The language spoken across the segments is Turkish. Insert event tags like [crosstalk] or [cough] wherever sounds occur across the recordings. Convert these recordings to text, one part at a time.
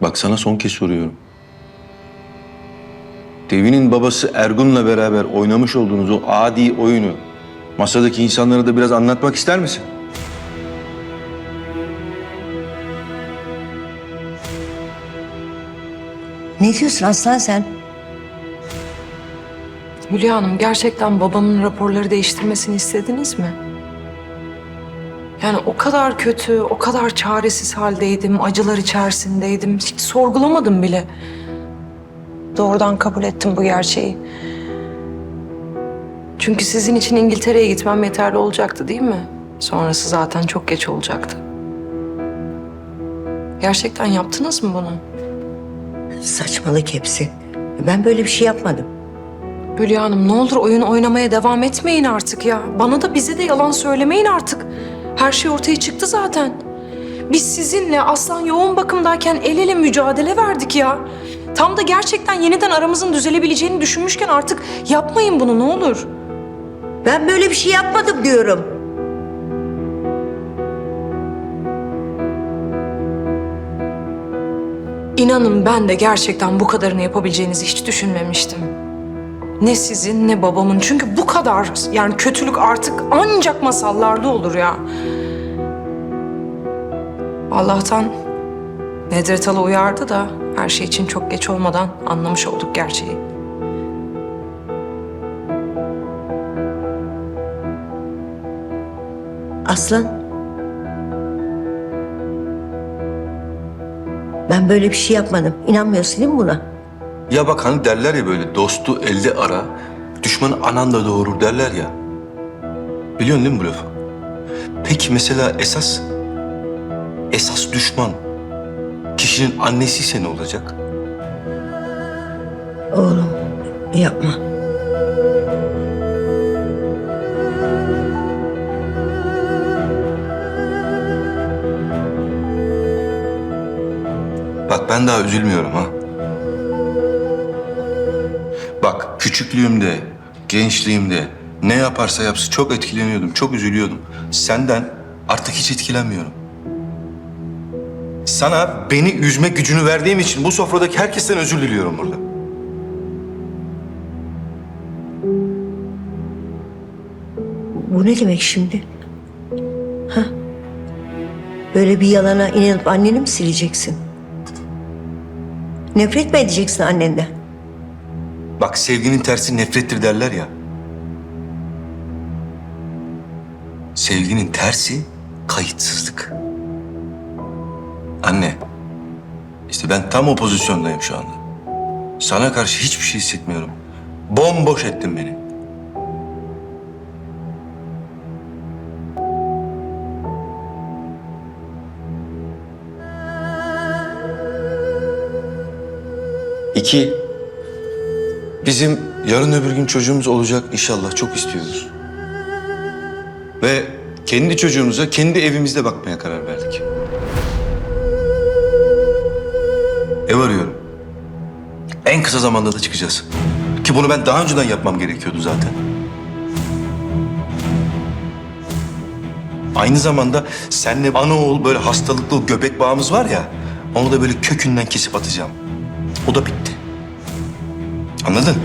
Bak sana son kez soruyorum. Devi'nin babası Ergun'la beraber oynamış olduğunuz o adi oyunu masadaki insanlara da biraz anlatmak ister misin? Ne diyorsun aslan sen? Hülya Hanım gerçekten babamın raporları değiştirmesini istediniz mi? Yani o kadar kötü, o kadar çaresiz haldeydim, acılar içerisindeydim. Hiç sorgulamadım bile. Doğrudan kabul ettim bu gerçeği. Çünkü sizin için İngiltere'ye gitmem yeterli olacaktı değil mi? Sonrası zaten çok geç olacaktı. Gerçekten yaptınız mı bunu? Saçmalık hepsi. Ben böyle bir şey yapmadım. Hülya Hanım ne olur oyun oynamaya devam etmeyin artık ya. Bana da bize de yalan söylemeyin artık. Her şey ortaya çıktı zaten. Biz sizinle Aslan yoğun bakımdayken el ele mücadele verdik ya. Tam da gerçekten yeniden aramızın düzelebileceğini düşünmüşken artık yapmayın bunu ne olur. Ben böyle bir şey yapmadım diyorum. İnanın ben de gerçekten bu kadarını yapabileceğinizi hiç düşünmemiştim. Ne sizin ne babamın. Çünkü bu kadar yani kötülük artık ancak masallarda olur ya. Allah'tan Nedret Hala uyardı da her şey için çok geç olmadan anlamış olduk gerçeği. Aslan. Ben böyle bir şey yapmadım. İnanmıyorsun değil mi buna? Ya bak hani derler ya böyle dostu elde ara, düşmanı ananda doğurur derler ya. Biliyorsun değil mi bu lafı? Peki mesela esas, esas düşman kişinin annesiyse ne olacak? Oğlum yapma. Bak ben daha üzülmüyorum ha. Küçüklüğümde, gençliğimde ne yaparsa yapsın çok etkileniyordum, çok üzülüyordum. Senden artık hiç etkilenmiyorum. Sana beni üzme gücünü verdiğim için bu sofradaki herkesten özür diliyorum burada. Bu ne demek şimdi? Ha? Böyle bir yalana inanıp anneni mi sileceksin? Nefret mi edeceksin annenden? Bak sevginin tersi nefrettir derler ya. Sevginin tersi kayıtsızlık. Anne, işte ben tam o pozisyondayım şu anda. Sana karşı hiçbir şey hissetmiyorum. Bomboş ettin beni. İki, Bizim yarın öbür gün çocuğumuz olacak inşallah çok istiyoruz. Ve kendi çocuğumuza kendi evimizde bakmaya karar verdik. Ev arıyorum. En kısa zamanda da çıkacağız. Ki bunu ben daha önceden yapmam gerekiyordu zaten. Aynı zamanda senle ana oğul böyle hastalıklı göbek bağımız var ya... ...onu da böyle kökünden kesip atacağım. O da bitti. Anladın?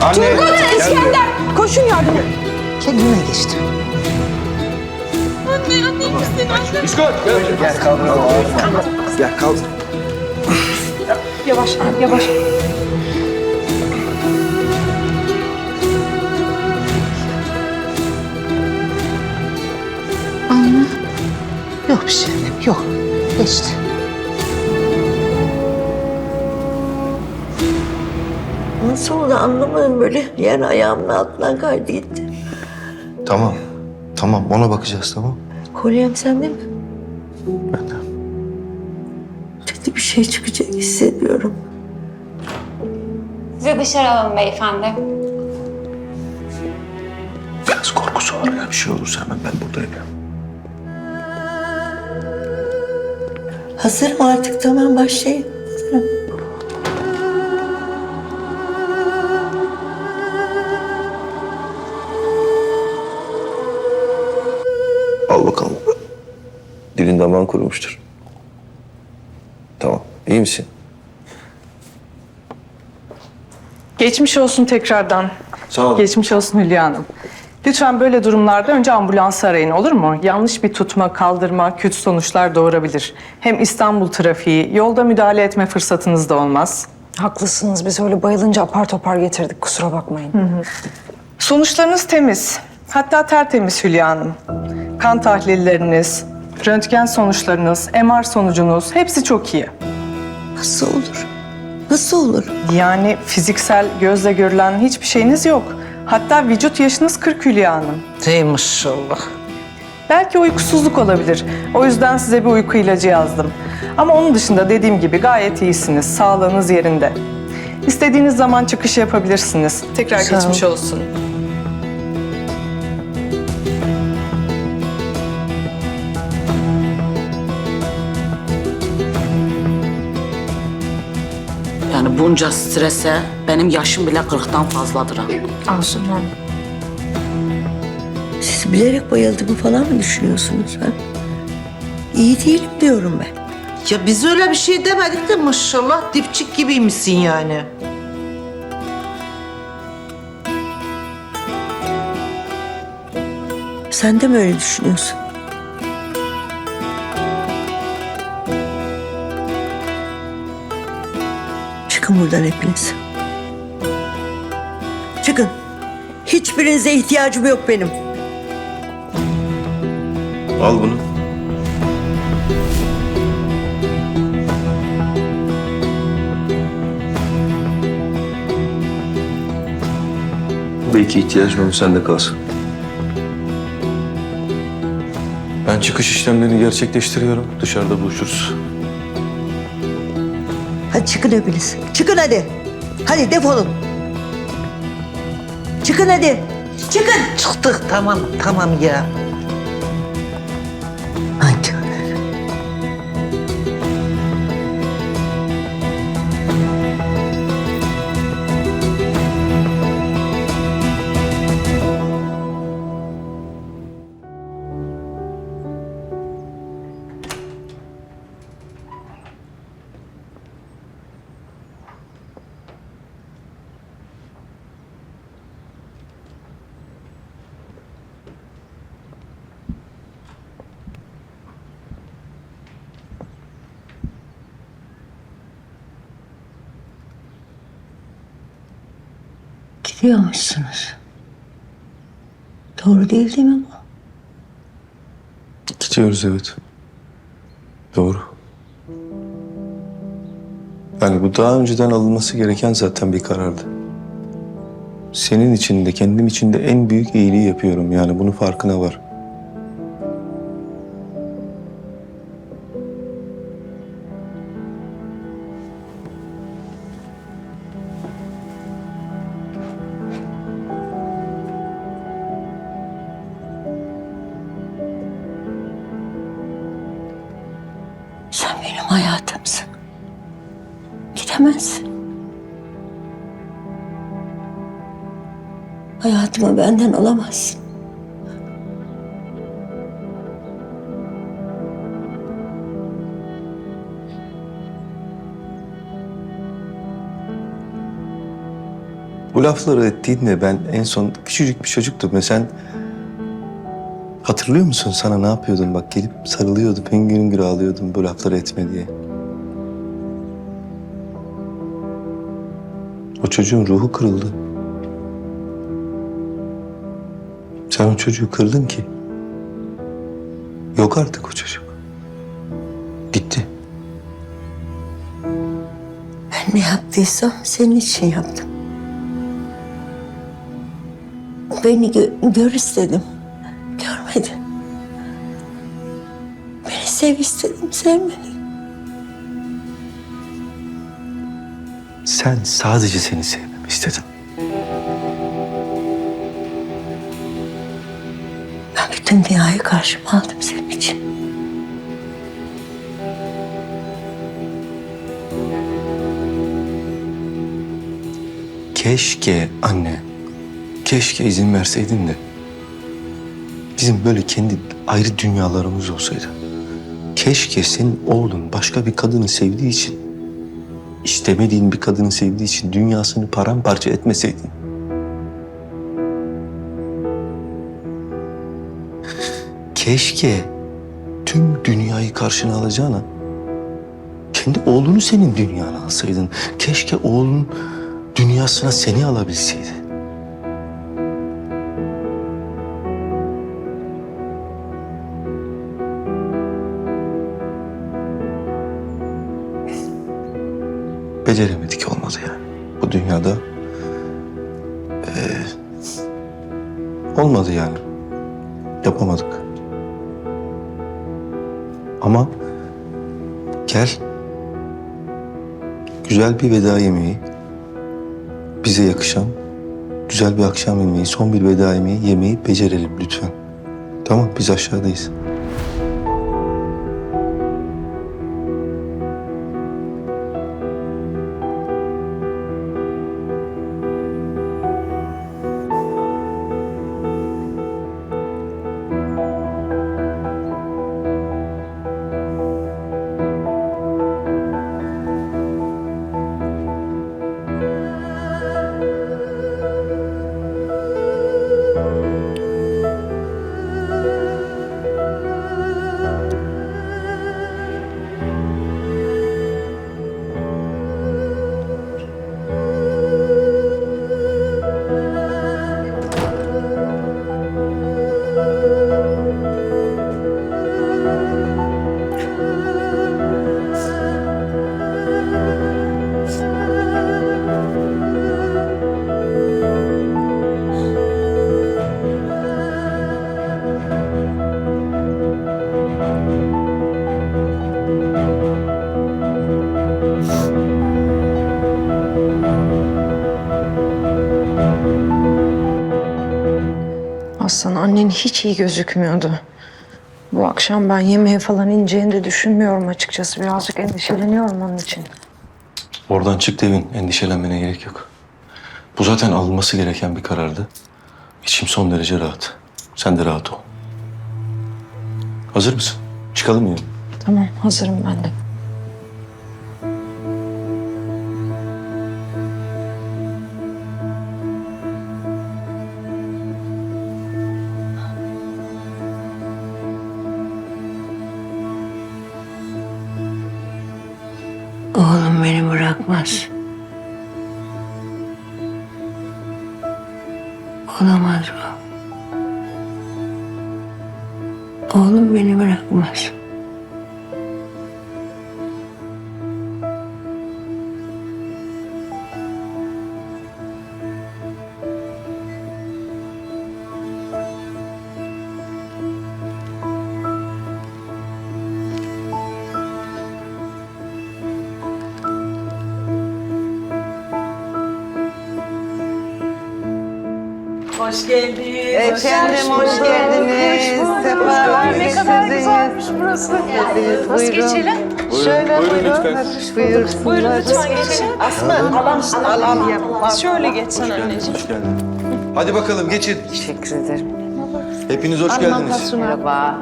Anne. Anne. Turgut Gel buraya. İskender! Koşun yardım et. Kendine geçti. Anne! Anne! iyi misin anne? İskot. Gel. Gel kaldır. Gel kaldır. Yavaş, yavaş. Yok bir şey yok. Geçti. Nasıl oldu anlamadım böyle. Yani ayağımın altından kaydı gitti. Tamam. Tamam ona bakacağız tamam. Kolyem sende mi? Kötü bir şey çıkacak hissediyorum. Sizi dışarı alalım beyefendi. Biraz korkusu var ya bir şey olursa hemen ben buradayım ya. Hazırım artık tamam başlayayım. Damağın kurumuştur. Tamam. İyi misin? Geçmiş olsun tekrardan. Sağ ol. Geçmiş olsun Hülya Hanım. Lütfen böyle durumlarda önce ambulansı arayın olur mu? Yanlış bir tutma, kaldırma kötü sonuçlar doğurabilir. Hem İstanbul trafiği, yolda müdahale etme fırsatınız da olmaz. Haklısınız. Biz öyle bayılınca apar topar getirdik. Kusura bakmayın. Sonuçlarınız temiz. Hatta tertemiz Hülya Hanım. Kan tahlilleriniz, röntgen sonuçlarınız, MR sonucunuz hepsi çok iyi. Nasıl olur? Nasıl olur? Yani fiziksel gözle görülen hiçbir şeyiniz yok. Hatta vücut yaşınız 40 Hülya Hanım. Ey maşallah. Belki uykusuzluk olabilir. O yüzden size bir uyku ilacı yazdım. Ama onun dışında dediğim gibi gayet iyisiniz. Sağlığınız yerinde. İstediğiniz zaman çıkış yapabilirsiniz. Tekrar Sağ geçmiş olsun. Bunca strese benim yaşım bile 40'tan fazladır. ha. Asuman. Siz bilerek bayıldığımı falan mı düşünüyorsunuz ha? İyi değilim diyorum ben. Ya biz öyle bir şey demedik de maşallah dipçik gibiymişsin yani. Sen de mi öyle düşünüyorsun? Buradan hepiniz. Çıkın. Hiçbirinize ihtiyacım yok benim. Al bunu. Belki ihtiyacın olur sende kalsın. Ben çıkış işlemlerini gerçekleştiriyorum. Dışarıda buluşuruz. Hadi çıkın hepiniz. Çıkın hadi. Hadi defolun. Çıkın hadi. Çıkın. Çıktık tamam tamam ya. Gidiyormuşsunuz. Doğru değil değil mi bu? Gidiyoruz evet. Doğru. Yani bu daha önceden alınması gereken zaten bir karardı. Senin için de kendim için de en büyük iyiliği yapıyorum. Yani bunun farkına var. Benden alamazsın. Bu lafları ettiğinde ben en son küçücük bir çocuktum ve sen hatırlıyor musun sana ne yapıyordun bak gelip sarılıyordum hüngür hüngür ağlıyordum bu lafları etme diye. O çocuğun ruhu kırıldı. Sen o çocuğu kırdın ki. Yok artık o çocuk. Gitti. Ben ne yaptıysam senin için yaptım. Beni gö- gör istedim. Görmedin. Beni sev istedim, sevmedin. Sen sadece seni sevmemi istedin. Bütün dünyayı karşıma aldım senin için. Keşke anne, keşke izin verseydin de bizim böyle kendi ayrı dünyalarımız olsaydı. Keşke senin oğlun başka bir kadını sevdiği için, istemediğin bir kadını sevdiği için dünyasını paramparça etmeseydin. Keşke tüm dünyayı karşına alacağına kendi oğlunu senin dünyana alsaydın. Keşke oğlun dünyasına seni alabilseydi. Beceremedik olmadı yani. Bu dünyada eee, olmadı yani. Yapamadık. Ama gel güzel bir veda yemeği bize yakışan güzel bir akşam yemeği, son bir veda yemeği yemeği becerelim lütfen. Tamam biz aşağıdayız. Aslan annen hiç iyi gözükmüyordu. Bu akşam ben yemeğe falan ineceğini de düşünmüyorum açıkçası. Birazcık endişeleniyorum onun için. Oradan çık Devin. Endişelenmene gerek yok. Bu zaten alınması gereken bir karardı. İçim son derece rahat. Sen de rahat ol. Hazır mısın? Çıkalım ya. Tamam hazırım ben de. Beni bırakmaz. Olamaz bu. Oğlum beni bırakmaz. Efendim hoş geldiniz. Sefalar Ne kadar güzelmiş burası. Nasıl geçelim? Şöyle buyurun. Buyurun. Buyurun lütfen geçin. Asma. Alam, alam. Şöyle geçsen anneciğim. Hoş geldin. Hadi bakalım geçin. Teşekkür ederim. Hepiniz hoş geldiniz. Merhaba.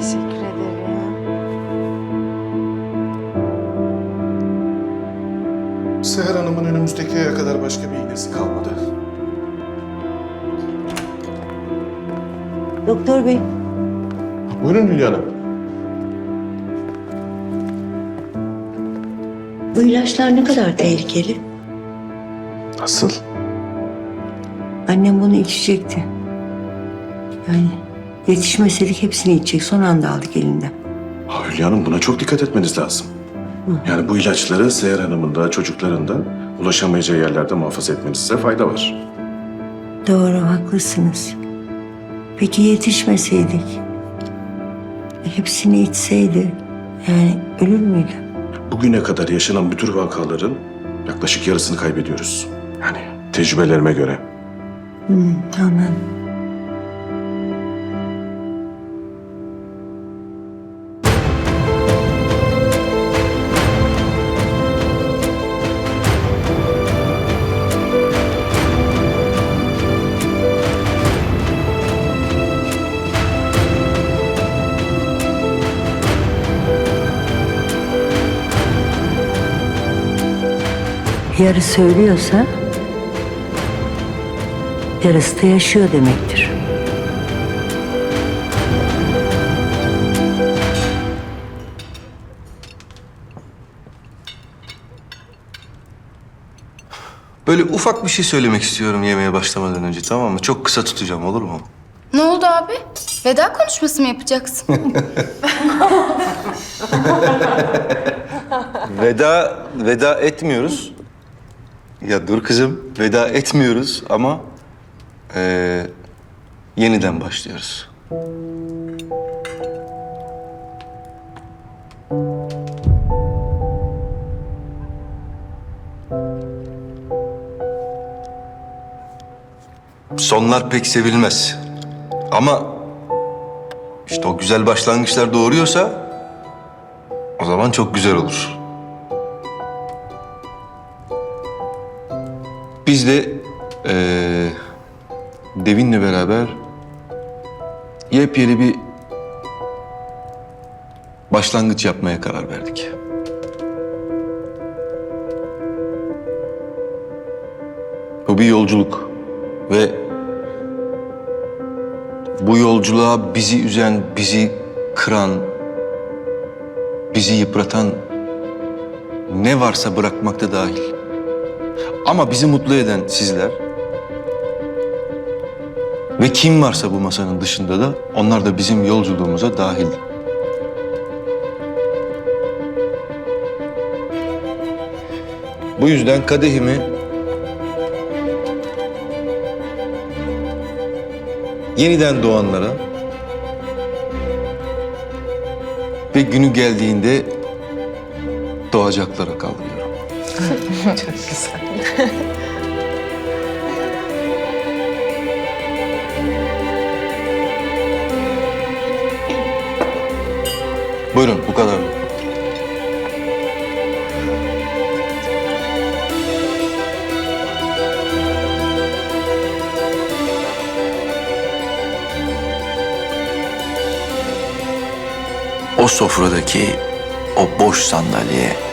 Teşekkür ederim. Seher Hanım'ın önümüzdeki aya kadar başka bir iğnesi kalmadı. Doktor bey, Buyurun Hülya Hanım. bu ilaçlar ne kadar tehlikeli? Nasıl? Annem bunu içecekti. Yani yetişmeseydik hepsini içecek. Son anda aldık elinden. Ha, Hülya Hanım buna çok dikkat etmeniz lazım. Yani bu ilaçları Seher Hanım'ın da çocukların da ulaşamayacağı yerlerde muhafaza etmenizde fayda var. Doğru, haklısınız. Peki yetişmeseydik? Hepsini içseydi, yani ölür müydü? Bugüne kadar yaşanan bütün vakaların yaklaşık yarısını kaybediyoruz. Yani tecrübelerime göre. Hmm, anladım. Yarı söylüyorsa yarısı da yaşıyor demektir. Böyle ufak bir şey söylemek istiyorum yemeğe başlamadan önce tamam mı? Çok kısa tutacağım olur mu? Ne oldu abi? Veda konuşması mı yapacaksın? [laughs] [laughs] Veda veda etmiyoruz. Ya dur kızım, veda etmiyoruz ama eee, yeniden başlıyoruz. Sonlar pek sevilmez. Ama işte o güzel başlangıçlar doğuruyorsa o zaman çok güzel olur. Biz de eee Devin'le beraber yepyeni bir başlangıç yapmaya karar verdik. Bu bir yolculuk ve bu yolculuğa bizi üzen, bizi kıran, bizi yıpratan ne varsa bırakmakta dahil. Ama bizi mutlu eden sizler ve kim varsa bu masanın dışında da onlar da bizim yolculuğumuza dahil. Bu yüzden kadehimi yeniden doğanlara ve günü geldiğinde doğacaklara kaldırıyorum. Buyurun bu kadar. O sofradaki o boş sandalye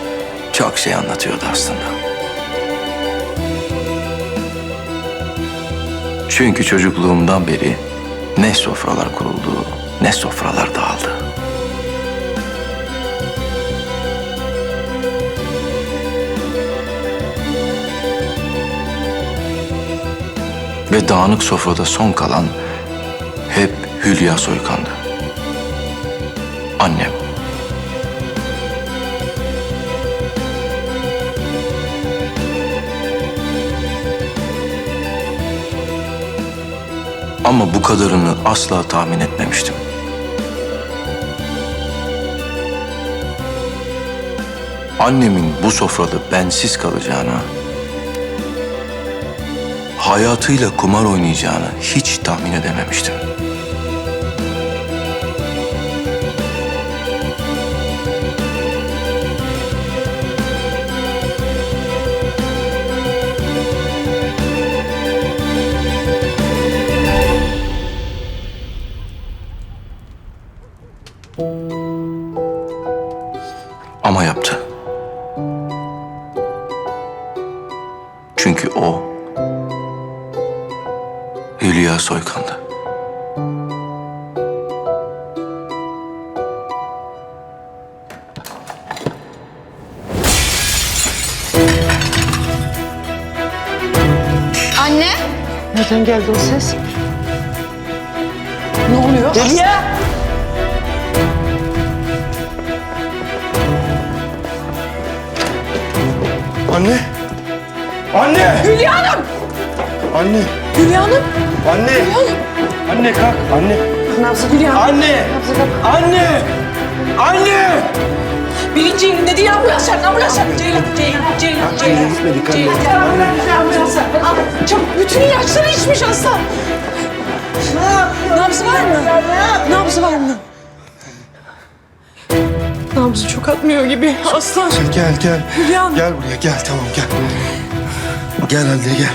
çok şey anlatıyordu aslında. Çünkü çocukluğumdan beri ne sofralar kuruldu, ne sofralar dağıldı. Ve dağınık sofrada son kalan hep Hülya Soykan'dı. Annem. Ama bu kadarını asla tahmin etmemiştim. Annemin bu sofrada bensiz kalacağına, hayatıyla kumar oynayacağını hiç tahmin edememiştim. Nereden geldi o ses? Ne oluyor? Anne! Anne! Hülya Hanım! Anne! Hülya Hanım! Anne! Anne kalk! Anne! Hülya Hanım! Anne! Anne! Anne! Bilinci yerinde değil ambulans çağırın ambulans çağırın. Ceylan, Ceylan, Ceylan, Ceylan. gitmedik anne. Ceylan, ambulans çağırın. Al, Çabuk aslan. Nabzı var mı? Nabzı var mı? Nabzı çok atmıyor gibi aslan. Gel gel. Hülya Hanım. Gel buraya gel tamam gel. Gel anne gel.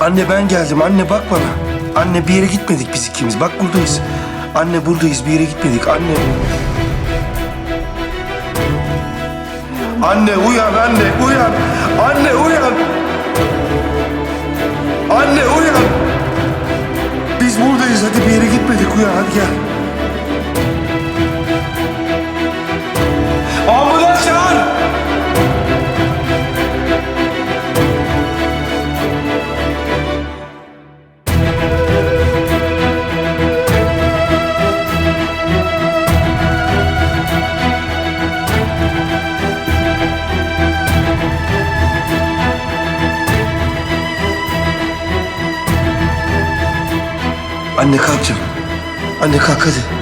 Anne ben geldim anne bak bana. Anne bir yere gitmedik biz ikimiz bak buradayız. Anne buradayız bir yere gitmedik anne. Anne uyan anne uyan. Anne uyan. Anne uyan. Biz buradayız hadi bir yere gitmedik uyan hadi gel. Anne kalk hadi.